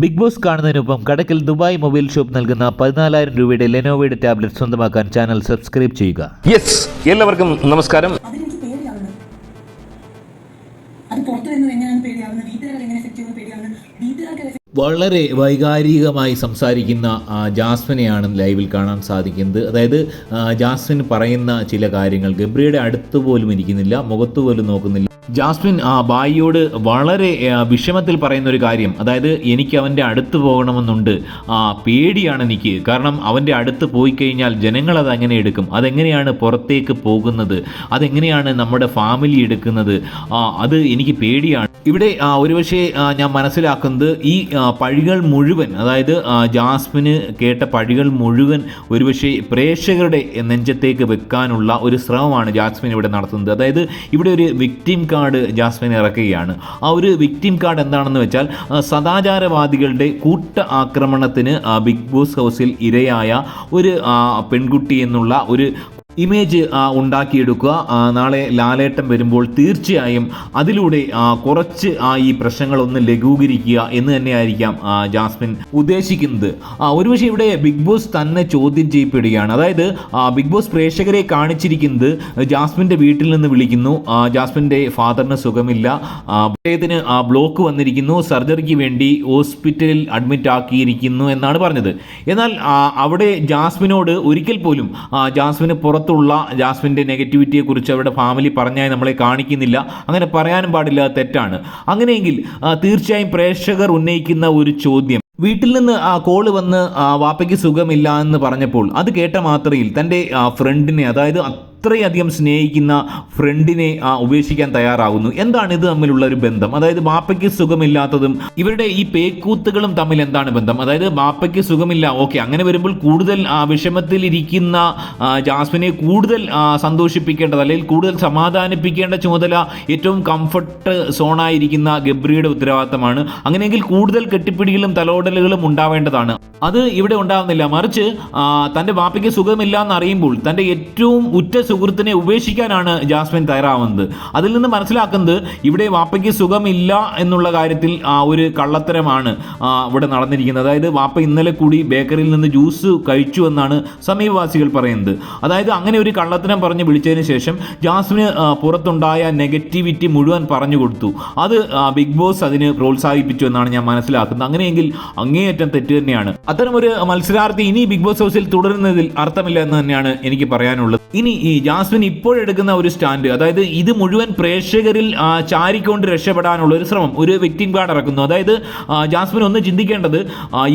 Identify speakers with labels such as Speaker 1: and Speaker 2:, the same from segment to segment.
Speaker 1: Big Boss കാണുന്നതിനൊപ്പം Kadakkal Dubai mobile shop നൽകുന്ന പതിനാലായിരം രൂപയുടെ ലെനോവയുടെ ടാബ്ലറ്റ് സ്വന്തമാക്കാൻ ചാനൽ സബ്സ്ക്രൈബ് ചെയ്യുക.
Speaker 2: യെസ് എല്ലാവർക്കും നമസ്കാരം.
Speaker 1: വളരെ വൈകാരികമായി സംസാരിക്കുന്ന ജാസ്മിനെയാണ് ലൈവിൽ കാണാൻ സാധിക്കുന്നത്. അതായത് ജാസ്മിൻ പറയുന്ന ചില കാര്യങ്ങൾ ഗബ്രിയുടെ അടുത്ത് പോലും ഇരിക്കുന്നില്ല മുഖത്ത് പോലും നോക്കുന്നില്ല. ജാസ്മിൻ ആ ബായിയോട് വളരെ വിഷമത്തിൽ പറയുന്ന ഒരു കാര്യം. അതായത് എനിക്ക് അവന്റെ അടുത്ത് പോകണമെന്നുണ്ട്. ആ പേടിയാണ് എനിക്ക്. കാരണം അവന്റെ അടുത്ത് പോയി കഴിഞ്ഞാൽ ജനങ്ങൾ അത് അങ്ങനെ എടുക്കും. അതെങ്ങനെയാണ് പുറത്തേക്ക് പോകുന്നത്? അതെങ്ങനെയാണ് നമ്മുടെ ഫാമിലി എടുക്കുന്നത്? അത് എനിക്ക് പേടിയാണ്. ഇവിടെ ഒരുപക്ഷെ ഞാൻ മനസ്സിലാക്കുന്നത് ഈ പഴികൾ മുഴുവൻ അതായത് ജാസ്മിന് കേട്ട പഴികൾ മുഴുവൻ ഒരുപക്ഷെ പ്രേക്ഷകരുടെ നെഞ്ചത്തേക്ക് വെക്കാനുള്ള ഒരു ശ്രമമാണ് ജാസ്മിൻ ഇവിടെ നടത്തുന്നത്. അതായത് ഇവിടെ ഒരു വിക്ടിം കാർഡ് ജാസ്മിൻ ഇറക്കുകയാണ്. ആ ഒരു വിക്ടിം കാർഡ് എന്താണെന്ന് വെച്ചാൽ സദാചാരവാദികളുടെ കൂട്ട ആക്രമണത്തിന് ബിഗ് ബോസ് ഹൗസിൽ ഇരയായ ഒരു പെൺകുട്ടി എന്നുള്ള ഒരു ഇമേജ് ഉണ്ടാക്കിയെടുക്കുക. നാളെ ലാലേട്ടം വരുമ്പോൾ തീർച്ചയായും അതിലൂടെ കുറച്ച് ഈ പ്രശ്നങ്ങളൊന്ന് ലഘൂകരിക്കുക എന്ന് തന്നെയായിരിക്കാം ജാസ്മിൻ ഉദ്ദേശിക്കുന്നത്. ഒരുപക്ഷെ ഇവിടെ ബിഗ് ബോസ് തന്നെ ചോദ്യം ചെയ്യപ്പെടുകയാണ്. അതായത് ബിഗ് ബോസ് പ്രേക്ഷകരെ കാണിച്ചിരിക്കുന്നത് ജാസ്മിന്റെ വീട്ടിൽ നിന്ന് വിളിക്കുന്നു. ജാസ്മിന്റെ ഫാദറിന് സുഖമില്ല. അദ്ദേഹത്തിന് ബ്ലോക്ക് വന്നിരിക്കുന്നു. സർജറിക്ക് വേണ്ടി ഹോസ്പിറ്റലിൽ അഡ്മിറ്റ് ആക്കിയിരിക്കുന്നു എന്നാണ് പറഞ്ഞത്. എന്നാൽ അവിടെ ജാസ്മിനോട് ഒരിക്കൽ പോലും ജാസ്മിന് പുറത്തുള്ള ജാസ്മിന്റെ നെഗറ്റിവിറ്റിയെ കുറിച്ച് അവരുടെ ഫാമിലി പറഞ്ഞായി നമ്മളെ കാണിക്കുന്നില്ല. അങ്ങനെ പറയാനും പാടില്ല തെറ്റാണ്. അങ്ങനെയെങ്കിൽ തീർച്ചയായും പ്രേക്ഷകർ ഉന്നയിക്കുന്ന ഒരു ചോദ്യം. വീട്ടിൽ നിന്ന് കോൾ വന്ന് വാപ്പയ്ക്ക് സുഖമില്ല എന്ന് പറഞ്ഞപ്പോൾ അത് കേട്ട മാത്രയിൽ തന്റെ ഫ്രണ്ടിനെ അതായത് അത്രയധികം സ്നേഹിക്കുന്ന ഫ്രണ്ടിനെ ഉപേക്ഷിക്കാൻ തയ്യാറാകുന്നു. എന്താണ് ഇത് തമ്മിലുള്ള ഒരു ബന്ധം? അതായത് ബാപ്പയ്ക്ക് സുഖമില്ലാത്തതും ഇവരുടെ ഈ പേക്കൂത്തുകളും തമ്മിൽ എന്താണ് ബന്ധം? അതായത് ബാപ്പയ്ക്ക് സുഖമില്ല ഓക്കെ അങ്ങനെ വരുമ്പോൾ കൂടുതൽ വിഷമത്തിലിരിക്കുന്ന ജാസ്മിനെ കൂടുതൽ സന്തോഷിപ്പിക്കേണ്ടത് അല്ലെങ്കിൽ കൂടുതൽ സമാധാനിപ്പിക്കേണ്ട ചുമതല ഏറ്റവും കംഫർട്ട് സോണായിരിക്കുന്ന ഗബ്രിയുടെ ഉത്തരവാദിത്തമാണ്. അങ്ങനെയെങ്കിൽ കൂടുതൽ കെട്ടിപ്പിടികളും തലോടലുകളും ഉണ്ടാവേണ്ടതാണ്. അത് ഇവിടെ ഉണ്ടാവുന്നില്ല. മറിച്ച് തന്റെ ബാപ്പയ്ക്ക് സുഖമില്ല എന്നറിയുമ്പോൾ തന്റെ ഏറ്റവും ഉറ്റ സുഹൃത്തിനെ ഉപേക്ഷിക്കാനാണ് ജാസ്മിൻ തയ്യാറാവുന്നത്. അതിൽ നിന്ന് മനസ്സിലാക്കുന്നത് ഇവിടെ വാപ്പയ്ക്ക് സുഖമില്ല എന്നുള്ള കാര്യത്തിൽ ഒരു കള്ളത്തരമാണ് ഇവിടെ നടന്നിരിക്കുന്നത്. അതായത് വാപ്പ ഇന്നലെ കൂടി ബേക്കറിയിൽ നിന്ന് ജ്യൂസ് കഴിച്ചു എന്നാണ് സമീപവാസികൾ പറയുന്നത്. അതായത് അങ്ങനെ ഒരു കള്ളത്തരം പറഞ്ഞ് വിളിച്ചതിന് ശേഷം ജാസ്മിന് പുറത്തുണ്ടായ നെഗറ്റിവിറ്റി മുഴുവൻ പറഞ്ഞു കൊടുത്തു. അത് ബിഗ് ബോസ് അതിന് പ്രോത്സാഹിപ്പിച്ചു എന്നാണ് ഞാൻ മനസ്സിലാക്കുന്നത്. അങ്ങനെയെങ്കിൽ അങ്ങേയറ്റം തെറ്റ് തന്നെയാണ്. അത്തരം ഒരു മത്സരാർത്ഥി ഇനി ബിഗ് ബോസ് ഹൗസിൽ തുടരുന്നതിൽ അർത്ഥമില്ല എന്ന് തന്നെയാണ് എനിക്ക് പറയാനുള്ളത്. ഇനി ഈ ജാസ്മിൻ ഇപ്പോഴെടുക്കുന്ന ഒരു സ്റ്റാൻഡ്. അതായത് ഇത് മുഴുവൻ പ്രേക്ഷകരിൽ ചാരിക്കൊണ്ട് രക്ഷപ്പെടാനുള്ള ഒരു ശ്രമം ഒരു വിക്ടിം കാർഡ് ഇറക്കുന്നു. അതായത് ജാസ്മിൻ ഒന്ന് ചിന്തിക്കേണ്ടത്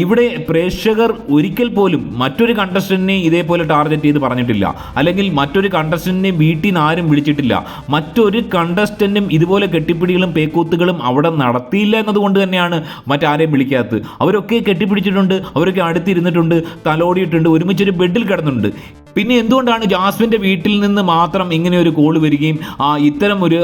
Speaker 1: ഇവിടെ പ്രേക്ഷകർ ഒരിക്കൽ പോലും മറ്റൊരു കണ്ടസ്റ്റന്റിനെ ഇതേപോലെ ടാർഗറ്റ് ചെയ്ത് പറഞ്ഞിട്ടില്ല. അല്ലെങ്കിൽ മറ്റൊരു കണ്ടസ്റ്റന്റിനെ വീട്ടിൽ നിന്ന് ആരും വിളിച്ചിട്ടില്ല. മറ്റൊരു കണ്ടസ്റ്റന്റും ഇതുപോലെ കെട്ടിപ്പിടികളും പേക്കൂത്തുകളും അവിടെ നടത്തിയില്ല എന്നതുകൊണ്ട് തന്നെയാണ് മറ്റാരെയും വിളിക്കാത്തത്. അവരൊക്കെ കെട്ടിപ്പിടിച്ചിട്ടുണ്ട് അവരൊക്കെ അടുത്തിരുന്നിട്ടുണ്ട് തലോടിയിട്ടുണ്ട് ഒരുമിച്ചൊരു ബെഡിൽ കിടന്നിട്ടുണ്ട്. പിന്നെ എന്തുകൊണ്ടാണ് ജാസ്മിന്റെ വീട്ടിൽ നിന്ന് മാത്രം ഇങ്ങനെ ഒരു കോൾ വരികയും ആ ഇത്തരം ഒരു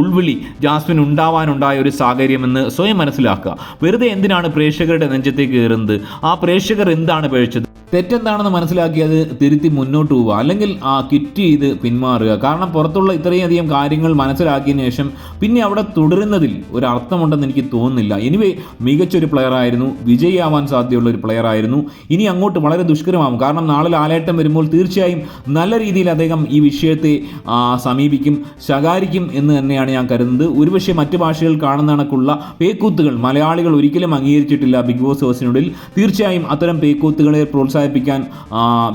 Speaker 1: ഉൾവിളി ജാസ്മിൻ ഉണ്ടാവാനുണ്ടായ ഒരു സാഹചര്യമെന്ന് സ്വയം മനസ്സിലാക്കുക? വെറുതെ എന്തിനാണ് പ്രേക്ഷകരുടെ നെഞ്ചത്തേക്ക് കയറുന്നത്? ആ പ്രേക്ഷകർ എന്താണ് പഴിച്ചത്? തെറ്റെന്താണെന്ന് മനസ്സിലാക്കി അത് തിരുത്തി മുന്നോട്ട് പോവുക. അല്ലെങ്കിൽ ആ കിറ്റ് ചെയ്ത് പിന്മാറുക. കാരണം പുറത്തുള്ള ഇത്രയും അധികം കാര്യങ്ങൾ മനസ്സിലാക്കിയതിന് ശേഷം പിന്നെ അവിടെ തുടരുന്നതിൽ ഒരു അർത്ഥമുണ്ടെന്ന് എനിക്ക് തോന്നുന്നില്ല. എനിവേ മികച്ചൊരു പ്ലെയർ ആയിരുന്നു. വിജയിയാവാൻ സാധ്യതയുള്ള ഒരു പ്ലെയർ ആയിരുന്നു. ഇനി അങ്ങോട്ട് വളരെ ദുഷ്കരമാകും കാരണം നാളെ ലാലേട്ടം വരുമ്പോൾ തീർച്ചയായും നല്ല രീതിയിൽ അദ്ദേഹം ഈ വിഷയത്തെ സമീപിക്കും ശകാരിക്കും എന്ന് തന്നെയാണ് ഞാൻ കരുതുന്നത്. ഒരുപക്ഷെ മറ്റ് ഭാഷകൾ കാണുന്ന കണക്കുള്ള പേക്കൂത്തുകൾ മലയാളികൾ ഒരിക്കലും അംഗീകരിച്ചിട്ടില്ല ബിഗ് ബോസ് ഹൗസിനുള്ളിൽ. തീർച്ചയായും അത്തരം പേക്കൂത്തുകളെ പ്രോത്സാഹിപ്പിക്കാൻ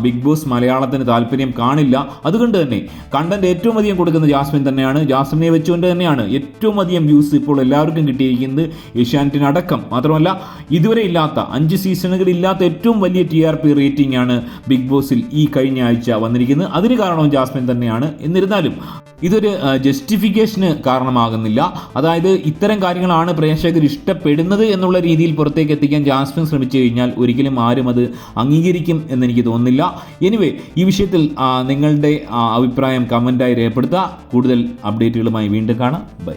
Speaker 1: ബിഗ് ബോസ് മലയാളത്തിന് താല്പര്യം കാണില്ല. അതുകൊണ്ട് തന്നെ കണ്ടന്റ് ഏറ്റവും അധികം കൊടുക്കുന്ന ജാസ്മിൻ തന്നെയാണ്. ജാസ്മിനെ വെച്ചുകൊണ്ട് തന്നെയാണ് ഏറ്റവും അധികം വ്യൂസ് ഇപ്പോൾ എല്ലാവർക്കും കിട്ടിയിരിക്കുന്നത് ഏഷ്യാനെറ്റിനടക്കം മാത്രമല്ല ഇതുവരെ ഇല്ലാത്ത അഞ്ച് സീസണുകൾ ഇല്ലാത്ത ഏറ്റവും വലിയ ടി ആർ പി റേറ്റിംഗ് ആണ് ബിഗ് ബോസിൽ ഈ കഴിഞ്ഞ ആഴ്ച വന്നിരിക്കുന്നത്. അതിന് കാരണവും ജാസ്മിൻ തന്നെയാണ്. എന്നിരുന്നാലും ഇതൊരു ജസ്റ്റിഫിക്കേഷന് കാരണമാകുന്നില്ല. അതായത് ഇത്തരം കാര്യങ്ങളാണ് പ്രേക്ഷകർ ഇഷ്ടപ്പെടുന്നത് എന്നുള്ള രീതിയിൽ പുറത്തേക്ക് എത്തിക്കാൻ ജാസ്മിൻ ശ്രമിച്ചു കഴിഞ്ഞാൽ ഒരിക്കലും ആരും അത് അംഗീകരിക്കും എന്നെനിക്ക് തോന്നുന്നില്ല. എനിവേ ഈ വിഷയത്തിൽ നിങ്ങളുടെ അഭിപ്രായം കമന്റായി രേഖപ്പെടുത്തുക. കൂടുതൽ അപ്ഡേറ്റുകളുമായി വീണ്ടും കാണാം. ബൈ